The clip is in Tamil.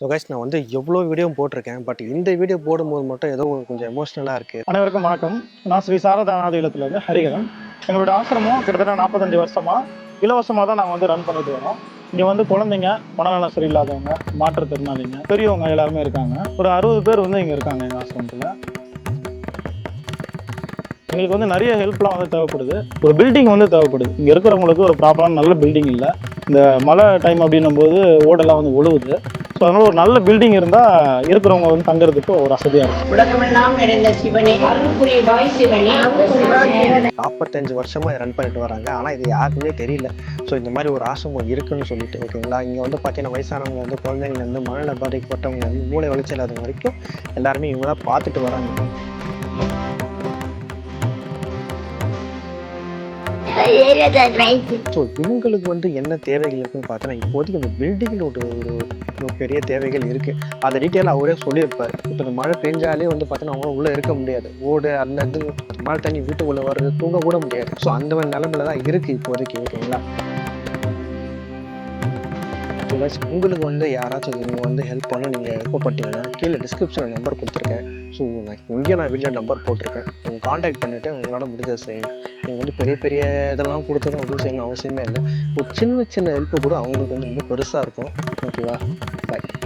ஸோ கைஸ் நான் வந்து எவ்வளோ வீடியோ போட்டிருக்கேன் பட் இந்த வீடியோ போடும்போது மட்டும் ஏதோ கொஞ்சம் எமோஷ்னலாக இருக்குது அனைவருக்கும் வணக்கம். நான் ஸ்ரீ சாரதா அனாதையிலத்துலேருந்து ஹரிகரன். எங்களோட ஆசிரமம் கிட்டத்தட்ட நாற்பத்தஞ்சு வருஷமாக இலவசமாக தான் நாங்கள் வந்து ரன் பண்ணிட்டு வரோம். இங்கே வந்து குழந்தைங்க மனநலம் சரியில்லாதவங்க மாற்றுத்திறனாளிங்க பெரியவங்க எல்லாருமே இருக்காங்க. ஒரு அறுபது பேர் வந்து இங்கே இருக்காங்க எங்கள் ஆசிரமத்தில். எங்களுக்கு வந்து நிறைய ஹெல்ப்லாம் வந்து தேவைப்படுது. ஒரு பில்டிங் வந்து தேவைப்படுது. இங்கே இருக்கிறவங்களுக்கு ஒரு ப்ராப்பரான நல்ல பில்டிங் இல்லை. இந்த மழை டைம் அப்படின்னும் போது ஓடெல்லாம் வந்து ஒழுகுது. ஸோ அதனால ஒரு நல்ல பில்டிங் இருந்தால் இருக்கிறவங்க வந்து தங்குறதுக்கு ஒரு வசதியாக இருக்கும். நாற்பத்தஞ்சு வருஷமாக ரன் பண்ணிட்டு வராங்க. ஆனால் இது யாருக்குமே தெரியல. ஸோ இந்த மாதிரி ஒரு ஆசிரமம் இருக்குன்னு சொல்லிட்டு ஓகேங்களா? இங்கே வந்து பார்த்தீங்கன்னா வயசானவங்க வந்து குழந்தைங்கலேருந்து மனநல பாதிக்கப்பட்டவங்க வந்து மூளை வளர்ச்சி இல்லாதவங்க வரைக்கும் எல்லாருமே இவங்க தான் பார்த்துட்டு வராங்க. ஸோ இவங்களுக்கு வந்து என்ன தேவைகள் இருக்குன்னு பார்த்தோன்னா இப்போதைக்கு அந்த பில்டிங்கில் ஒரு ஒரு பெரிய தேவைகள் இருக்குது அதை டீட்டெயிலாக அவரே சொல்லியிருப்பார். இப்போ இந்த மழை பெஞ்சாலே வந்து பார்த்தோன்னா அவங்க உள்ளே இருக்க முடியாது. ஓடு அல்லது மழை தண்ணி வீட்டுக்குள்ளே வர்றது தூங்க கூட முடியாது. ஸோ அந்த மாதிரி நிலமையில தான் இருக்குது இப்போதைக்கு ஓகேங்களா So உங்களுக்கு வந்து யாராச்சும் நீங்கள் வந்து ஹெல்ப் பண்ண நீங்கள் விருப்பப்பட்டீங்கன்னா கீழே டிஸ்கிரிப்ஷனில் நம்பர் கொடுத்துருக்கேன். ஸோ நான் இங்கே நான் வீடியோ நம்பர் போட்டிருக்கேன். நீங்கள் காண்டாக்ட் பண்ணிவிட்டு உங்களால் முடிஞ்சதை செய்யுங்க. நீங்கள் வந்து பெரிய பெரிய இதெல்லாம் கொடுத்துட்டு அப்படின்னு செய்யணும் அவசியமே இல்லை. ஒரு சின்ன சின்ன ஹெல்ப்பு கூட அவங்களுக்கு வந்து ரொம்ப பெருசாக இருக்கும். ஓகேவா பாய்